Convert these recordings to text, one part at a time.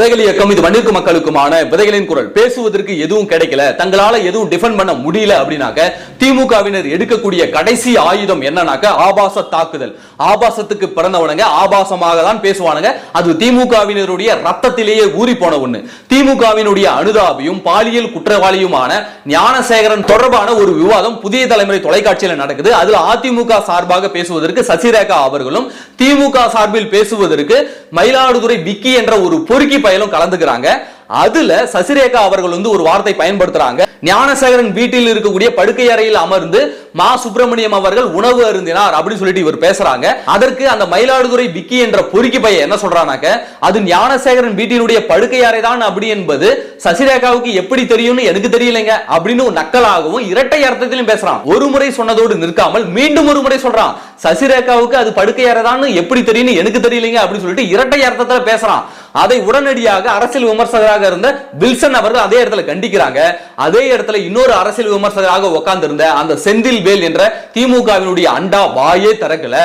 விதைகள் இயக்கம் இது மண்ணிற்கு மக்களுக்குமான விதைகளின் குரல். பேசுவதற்கு எதுவும் கிடைக்கல. தங்களால எதுவும் டிஃபெண்ட் பண்ண முடியல அப்படின்னாக்க திமுகவினர் எடுக்கக்கூடிய கடைசி ஆயுதம் என்னன்னாக்க ஆபாச தாக்குதல். ஆபாசத்துக்கு பிறந்தவனுங்க ஆபாசமாக தான் பேசுவானுங்க. அது திமுகவினருடைய ரத்தத்திலேயே ஊறி போன ஒண்ணு. திமுகவினுடைய அனுதாபியும் பாலியல் குற்றவாளியுமான ஞானசேகரன் தொடர்பான ஒரு விவாதம் புதிய தலைமுறை தொலைக்காட்சியில் நடக்குது. அதுல அதிமுக சார்பாக பேசுவதற்கு சசிரேகா அவர்களும் திமுக சார்பில் பேசுவதற்கு மயிலாடுதுறை விக்கி என்ற ஒரு பொறுக்கி பயலும் கலந்துக்கிறாங்க. அதுல சசிரேகா அவர்கள் வந்து ஒரு வார்த்தை பயன்படுத்துறாங்க. ஞானசேகரன் வீட்டில் இருக்கக்கூடிய படுக்கை அறையில் அமர்ந்து மா சுப்பிரமணியம் அவர்கள் உணவு அருந்தினார் அப்படின்னு சொல்லிட்டு இவர் பேசுறாங்க. அதற்கு அந்த மயிலாடுதுறை விக்கி என்ற பொறுக்கி பையன் என்ன சொல்றானாக்க அது ஞானசேகரன் வீட்டினுடைய படுக்கை அறை தான் அப்படி என்பது சசிரேகாவுக்கு எப்படி தெரியும்னு எனக்கு தெரியலங்க அப்படின்னு நக்கலாகவும் இரட்டை அர்த்தத்திலும் பேசுறான். ஒரு முறை சொன்னதோடு நிற்காமல் மீண்டும் ஒரு முறை சொல்றான். சசிரேகாவுக்கு அது படுக்கை அறைதான் எப்படி தெரியும்னு எனக்கு தெரியலங்க அப்படின்னு சொல்லிட்டு இரட்டை அர்த்தத்துல பேசுறான். அதை உடனடியாக அரசியல் விமர்சகராக இருந்த வில்சன் அவர்கள் அதே இடத்துல கண்டிக்கிறாங்க. அதே இடத்துல இன்னொரு அரசியல் விமர்சகராக உட்கார்ந்திருந்த அந்த செந்தில் வேல் என்ற திமுகவினுடைய அண்டா வாயே திறக்கல.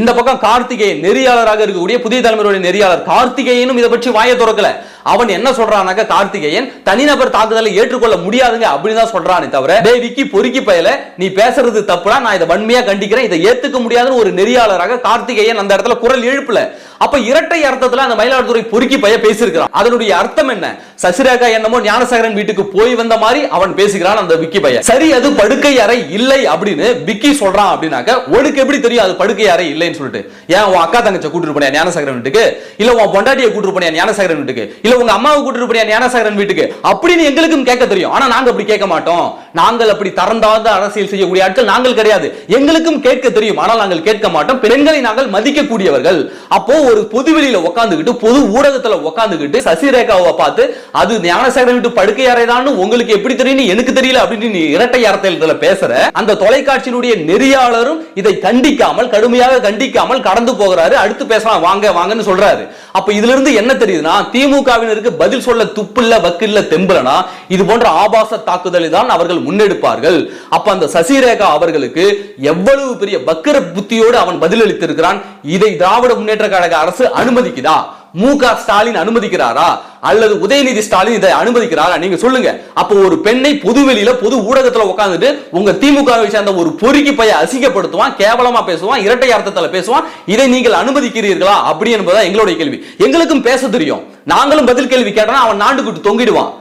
இந்த பக்கம் கார்த்திகேயன் நெறியாளராக இருக்கக்கூடிய புதிய தலைமுறையுடைய நெறியாளர் கார்த்திகேயனும் இதை பற்றி வாயை திறக்கல. அவன் என்ன சொல்றானாக்க கார்த்திகேயன் தனிநபர் தாக்குதலை ஏற்றுக்கொள்ள முடியாதுங்க அப்படின்னு தான் சொல்றானே தவிர டேய் விக்கி பொறுக்கி பயல நீ பேசுறது தப்புடா நான் இதை வன்மையா கண்டிக்கிறேன் இதை ஏத்துக்க முடியாதுன்னு ஒரு நெறியாளராக கார்த்திகேயன் அந்த இடத்துல குரல் எழுப்பல. அப்ப இரட்டை அர்த்தத்துல அந்த மயிலாடுதுறை பொறுக்கி பைய பேசியிருக்கிறான். அதனுடைய அர்த்தம் என்ன? சசிரேகா என்னமோ ஞானசேகரன் வீட்டுக்கு போய் வந்த மாதிரி அவன் பேசுகிறான் அந்த விக்கி பைய. சரி அது படுக்கை அறை இல்லை அப்படின்னு விக்கி சொல்றான் அப்படின்னாக்க உனக்கு எப்படி தெரியும் அது படுக்கை அறை இல்லைன்னு சொல்லிட்டு? ஏன் உன் அக்கா தங்கச்ச கூட்டிட்டு போனியா ஞானசேகரன் வீட்டுக்கு? இல்ல உன் பொண்டாட்டியை கூட்டிட்டு போனியா ஞானசேகரன் வீட்டுக்கு? இல்ல உங்க அம்மாவை கூட்டிட்டு போறியா ஞானசாகரன் வீட்டுக்கு? அப்படின்னு எங்களுக்கும் கேட்க தெரியும். ஆனா நாங்க அப்படி கேட்க மாட்டோம். நாங்கள் அப்படி தரந்தாத அரசியல் செய்யக்கூடிய ஆட்கள் நாங்கள் கிடையாது. எங்களுக்கும் கேட்க தெரியும். ஆனால் நாங்கள் கேட்க மாட்டோம். பெண்களை நாங்கள் மதிக்கக்கூடியவர்கள். அப்போ ஒரு பொதுவெளியில உட்காந்துக்கிட்டு பொது ஊடகத்துல உட்காந்துக்கிட்டு சசிரேகாவை பார்த்து அது ஞானசேகரன் வீட்டு படுக்கை அறைதான் உங்களுக்கு எப்படி தெரியும் எனக்கு தெரியல அப்படின்னு நீ இரட்டை அர்த்தத்துல பேசுற அந்த தொலைக்காட்சியினுடைய நெறியாளரும் இதை கண்டிக்காமல் கடுமையாக கண்டிக்காமல் கடந்து போகிறாரு. அடுத்து பேசலாம். வாங்க வாங்கன்னு சொல்றாரு. அப்ப இதுல இருந்து என்ன தெரியுதுன்னா திமுகவினருக்கு பதில் சொல்ல துப்பில்ல வக்கில்ல தெம்பலனா இது போன்ற ஆபாச தாக்குதலை தான் அவர்கள் முன்னெடுப்பார்கள். அப்ப அந்த சசிரேகா அவர்களுக்கு எவ்வளவு பெரிய வக்கர புத்தியோடு அவன் பதிலளித்திருக்கிறான்? இதை திராவிட முன்னேற்ற கழக அரசு அனுமதிக்குதா? மு க ஸ்டாலின் அனுமதிக்கிறாரா? அல்லது உதயநிதி ஸ்டாலின் இதை அனுமதிக்கிறாரா? நீங்க சொல்லுங்க. அப்போ ஒரு பெண்ணை பொதுவெளியில பொது ஊடகத்துல உட்கார்ந்துட்டு உங்க திமுகவை சேர்ந்த ஒரு பொறுக்கி பைய அசிங்கப்படுத்துவான் கேவலமா பேசுவான் இரட்டை அர்த்தத்துல பேசுவான். இதை நீங்கள் அனுமதிக்கிறீர்களா? அப்படி என்பதா எங்களுடைய கேள்வி. எங்களுக்கும் பேச தெரியும். நாங்களும் பதில் கேள்வி கேட்டா அவன் நாண்டுகிட்டு தொங்கிடுவான்.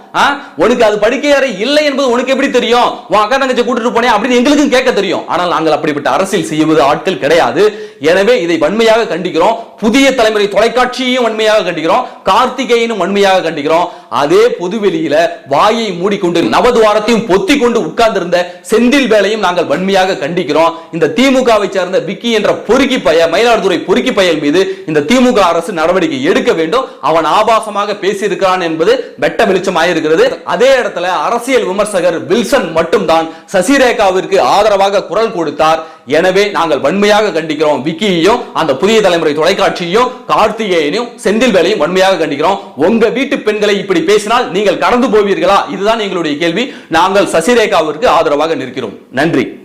உனக்கு அது படுக்கை இல்லை என்பது உனக்கு எப்படி தெரியும்? உன் அக்கா தங்கச்சி கூட்டிட்டு போனே அப்படின்னு எங்களுக்கும் கேட்க தெரியும். ஆனால் நாங்கள் அப்படிப்பட்ட அரசியல் செய்வது ஆட்கள் கிடையாது. எனவே இதை வன்மையாக கண்டிக்கிறோம். புதிய தலைமுறை தொலைக்காட்சியையும் வன்மையாக கண்டிக்கிறோம். கார்த்திகேயனும் வன்மையாக கண்டிக்கிறோம். அதே பொதுவெளியில வாயை மூடிக்கொண்டு நவதுவாரத்தையும் பொத்தி கொண்டு உட்கார்ந்திருந்த செந்தில் வேலையும் நாங்கள் வன்மையாக கண்டிக்கிறோம். இந்த திமுகவை சேர்ந்த விக்கி என்ற பொறுக்கி பய மயிலாடுதுறை பொறுக்கி பயல் மீது இந்த திமுக அரசு நடவடிக்கை எடுக்க வேண்டும். அவன் ஆபா ஆபாசமாக பேசியிருக்கிறான் என்பது வெட்ட வெளிச்சமாயிருக்கிறது. அதே இடத்துல அரசியல் விமர்சகர் வில்சன் மட்டும்தான் சசிரேகாவிற்கு ஆதரவாக குரல் கொடுத்தார். எனவே நாங்கள் வன்மையாக கண்டிக்கிறோம். விக்கியையும் அந்த புதிய தலைமுறை தொலைக்காட்சியையும் கார்த்திகேயனையும் செந்தில் வேலையும் வன்மையாக கண்டிக்கிறோம். உங்க வீட்டு பெண்களை இப்படி பேசினால் நீங்கள் கடந்து போவீர்களா? இதுதான் எங்களுடைய கேள்வி. நாங்கள் சசிரேகாவிற்கு ஆதரவாக நிற்கிறோம். நன்றி.